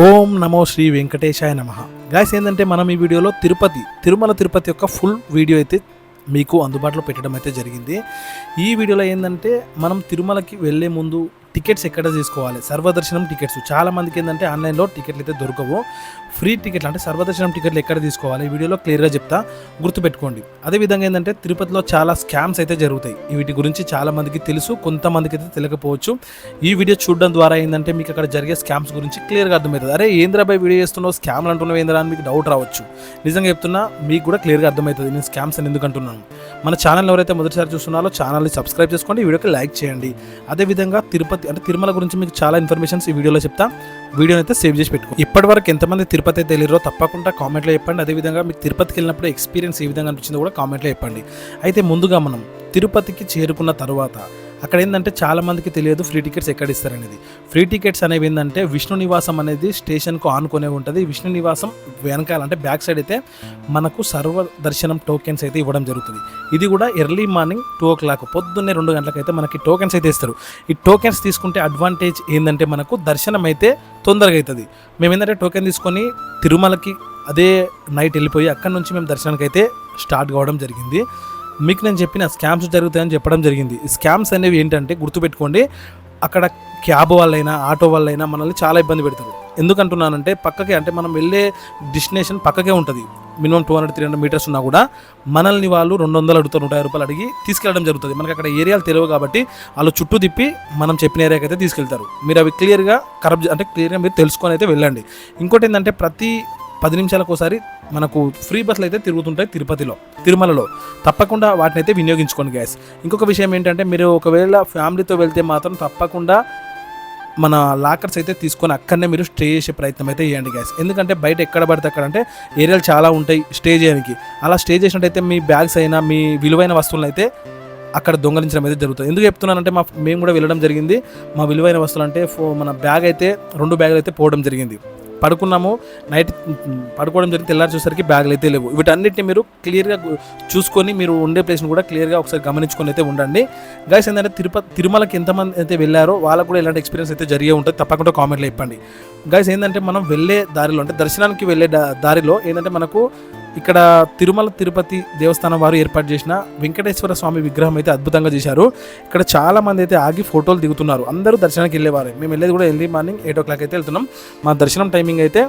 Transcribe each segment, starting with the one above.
ఓం నమో శ్రీ వెంకటేశాయ నమ. గాయస్ ఏంటంటే మనం ఈ వీడియోలో తిరుపతి తిరుమల తిరుపతి యొక్క ఫుల్ వీడియో అయితే మీకు అందుబాటులో పెట్టడం అయితే జరిగింది. ఈ వీడియోలో ఏంటంటే మనం తిరుమలకి వెళ్ళే ముందు టికెట్స్ ఎక్కడ తీసుకోవాలి? సర్వదర్శనం టికెట్స్. చాలా మందికి ఏంటంటే ఆన్లైన్లో టికెట్లు అయితే దొరకవు. ఫ్రీ టికెట్లు అంటే సర్వదర్శనం టికెట్లు ఎక్కడ తీసుకోవాలి? వీడియోలో క్లియర్గా చెప్తా. గుర్తుపెట్టుకోండి. అదేవిధంగా ఏంటంటే తిరుపతిలో చాలా స్కామ్స్ అయితే జరుగుతాయి. వీటి గురించి చాలా మందికి తెలుసు కొంతమందికి అయితే తెలియకపోవచ్చు. ఈ వీడియో చూడడం ద్వారా ఏంటంటే మీకు అక్కడ జరిగే స్కామ్స్ గురించి క్లియర్గా అర్థమవుతుంది. అరే ఏంద్రాబాయ్ వీడియో చేస్తున్నావు? స్కామ్లు అంటున్నావు ఏంద్రా అని మీకు డౌట్ రావచ్చు. నిజంగా చెప్తున్నా మీకు కూడా క్లియర్గా అర్థమవుతుంది. నేను స్కామ్స్ అని ఎందుకు అంటున్నాను? మన ఛానల్ ఎవరైతే మొదటిసారి చూస్తున్నారో ఛానల్ని సబ్స్క్రైబ్ చేసుకోండి. ఈ వీడియోకి లైక్ చేయండి. అదేవిధంగా తిరుపతి అంటే తిరుమల గురించి మీకు చాలా ఇన్ఫర్మేషన్స్ ఈ వీడియోలో చెప్తా. వీడియోని అయితే సేవ్ చేసి పెట్టుకో. ఇప్పటి వరకు ఎంతమంది తిరుపతి అయితే తెలియరో తప్పకుండా కామెంట్లో చెప్పండి. అదేవిధంగా మీకు తిరుపతికి వెళ్ళినప్పుడు ఎక్స్పీరియన్స్ ఏ విధంగా అనిపించిందో కూడా కామెంట్లో చెప్పండి. అయితే ముందుగా మనం తిరుపతికి చేరుకున్న తర్వాత అక్కడ ఏంటంటే చాలా మందికి తెలియదు ఫ్రీ టికెట్స్ ఎక్కడ ఇస్తారనేది. ఫ్రీ టికెట్స్ అనేవి ఏంటంటే విష్ణు నివాసం అనేది స్టేషన్కు ఆనుకునే ఉంటుంది. విష్ణు నివాసం వెనకాల అంటే బ్యాక్ సైడ్ అయితే మనకు సర్వ దర్శనం టోకెన్స్ అయితే ఇవ్వడం జరుగుతుంది. ఇది కూడా early morning two o'clock పొద్దున్నే రెండు గంటలకైతే మనకి టోకెన్స్ అయితే ఇస్తారు. ఈ టోకెన్స్ తీసుకుంటే అడ్వాంటేజ్ ఏంటంటే మనకు దర్శనం అయితే తొందరగా అవుతుంది మేము ఏంటంటే టోకెన్ తీసుకొని తిరుమలకి అదే నైట్ వెళ్ళిపోయి అక్కడ నుంచి మేము దర్శనానికి అయితే స్టార్ట్ కావడం జరిగింది. మీకు నేను చెప్పిన స్కామ్స్ జరుగుతాయని చెప్పడం జరిగింది. ఈ స్కామ్స్ అనేవి ఏంటంటే గుర్తుపెట్టుకోండి అక్కడ క్యాబ్ వాళ్ళైనా ఆటో వాళ్ళైనా మనల్ని చాలా ఇబ్బంది పెడతారు. ఎందుకంటున్నానంటే పక్కకే అంటే మనం వెళ్ళే డెస్టినేషన్ పక్కకే ఉంటుంది. Minimum two hundred three hundred metres ఉన్నా కూడా మనల్ని వాళ్ళు రెండు వందలు అడుగుతారు నూట యాభై రూపాయలు అడిగి తీసుకెళ్ళడం జరుగుతుంది. మనకి అక్కడ ఏరియాలు తెలియవు కాబట్టి వాళ్ళు చుట్టూ తిప్పి మనం చెప్పిన ఏరియాకి అయితే తీసుకెళ్తారు. మీరు అవి క్లియర్గా కరప్ట్ అంటే క్లియర్గా మీరు తెలుసుకొని అయితే వెళ్ళండి. ఇంకోటి ఏంటంటే ప్రతి పది నిమిషాలకు ఒకసారి మనకు ఫ్రీ బస్సులు అయితే తిరుగుతుంటాయి తిరుపతిలో తిరుమలలో. తప్పకుండా వాటిని అయితే వినియోగించుకోండి గ్యాస్ ఇంకొక విషయం ఏంటంటే మీరు ఒకవేళ ఫ్యామిలీతో వెళ్తే మాత్రం తప్పకుండా మన లాకర్స్ అయితే తీసుకొని అక్కడనే మీరు స్టే చేసే ప్రయత్నం అయితే చేయండి గ్యాస్ ఎందుకంటే బయట ఎక్కడ పడితే అక్కడ అంటే ఏరియాలు చాలా ఉంటాయి స్టే చేయడానికి. అలా స్టే చేసినట్టయితే మీ బ్యాగ్స్ అయినా మీ విలువైన వస్తువులను అయితే అక్కడ దొంగలించడం అయితే జరుగుతుంది. ఎందుకు చెప్తున్నానంటే మా మేము కూడా వెళ్ళడం జరిగింది. మా విలువైన వస్తువులు అంటే ఫో మన బ్యాగ్ అయితే రెండు బ్యాగులు అయితే పోవడం జరిగింది. పడుకున్నాము. నైట్ పడుకోవడం జరిగింది. తెల్లారి చూసరికి బ్యాగులు అయితే లేవు. వీటన్నిటిని మీరు క్లియర్గా చూసుకొని మీరు ఉండే ప్లేస్ని కూడా క్లియర్గా ఒకసారి గమనించుకొని అయితే ఉండండి. గైస్ ఏంటంటే తిరుపతి తిరుమలకి ఎంతమంది అయితే వెళ్ళారో వాళ్ళకు కూడా ఇలాంటి ఎక్స్పీరియన్స్ అయితే జరిగే ఉంటుంది. తప్పకుండా కామెంట్లో ఇప్పండి గైస్ ఏంటంటే మనం వెళ్ళే దారిలో అంటే దర్శనానికి వెళ్ళే దారిలో ఏంటంటే మనకు ఇక్కడ తిరుమల తిరుపతి దేవస్థానం వారు ఏర్పాటు చేసిన వెంకటేశ్వర స్వామి విగ్రహం అయితే అద్భుతంగా చేశారు. ఇక్కడ చాలా మంది అయితే ఆగి ఫోటోలు దిగుతున్నారు. అందరూ దర్శనానికి వెళ్ళేవారు. మేము వెళ్ళేది కూడా early morning eight o'clock అయితే వెళ్తున్నాం. మా దర్శనం టైమింగ్ అయితే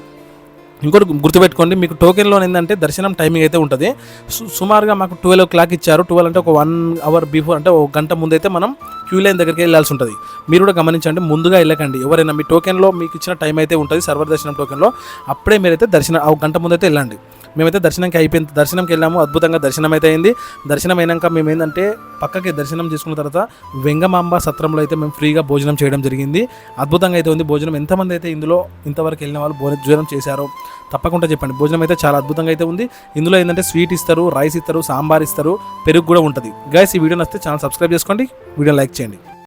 ఇంకోటి గుర్తుపెట్టుకోండి మీకు టోకెన్లో ఏంటంటే దర్శనం టైమింగ్ అయితే ఉంటుంది. సు- సుమారుగా మాకు ట్వెల్వ్ ఓ క్లాక్ ఇచ్చారు. ట్వెల్వ్ అంటే ఒక వన్ అవర్ బిఫోర్ అంటే ఒక గంట ముందైతే మనం క్యూ లైన్ దగ్గరికి వెళ్ళాల్సి ఉంటుంది. మీరు కూడా గమనించండి ముందుగా వెళ్ళకండి. ఎవరైనా మీ టోకెన్లో మీకు ఇచ్చిన టైం అయితే ఉంటుంది సర్వర్ దర్శనం టోకెన్లో అప్పుడే మీరైతే దర్శనం ఒక గంట ముందైతే వెళ్ళండి. మేమైతే దర్శనంకి అయిపోయింది దర్శనంకి వెళ్ళాము అద్భుతంగా దర్శనం అయితే అయింది. దర్శనం అయినాక మేము ఏంటంటే పక్కకి దర్శనం చేసుకున్న తర్వాత వెంగమాంబ సత్రంలో అయితే మేము ఫ్రీగా భోజనం చేయడం జరిగింది. అద్భుతంగా అయితే ఉంది భోజనం. ఎంతమంది అయితే ఇందులో ఇంతవరకు వెళ్ళిన వాళ్ళు భోజనం చేశారో తప్పకుండా చెప్పండి. భోజనం అయితే చాలా అద్భుతంగా అయితే ఉంది. ఇందులో ఏంటంటే స్వీట్ ఇస్తారు రైస్ ఇస్తారు సాంబార్ ఇస్తారు పెరుగు కూడా ఉంటుంది. గైస్ ఈ వీడియో నచ్చితే ఛానల్ సబ్స్క్రైబ్ చేసుకోండి. వీడియో లైక్ చేయండి.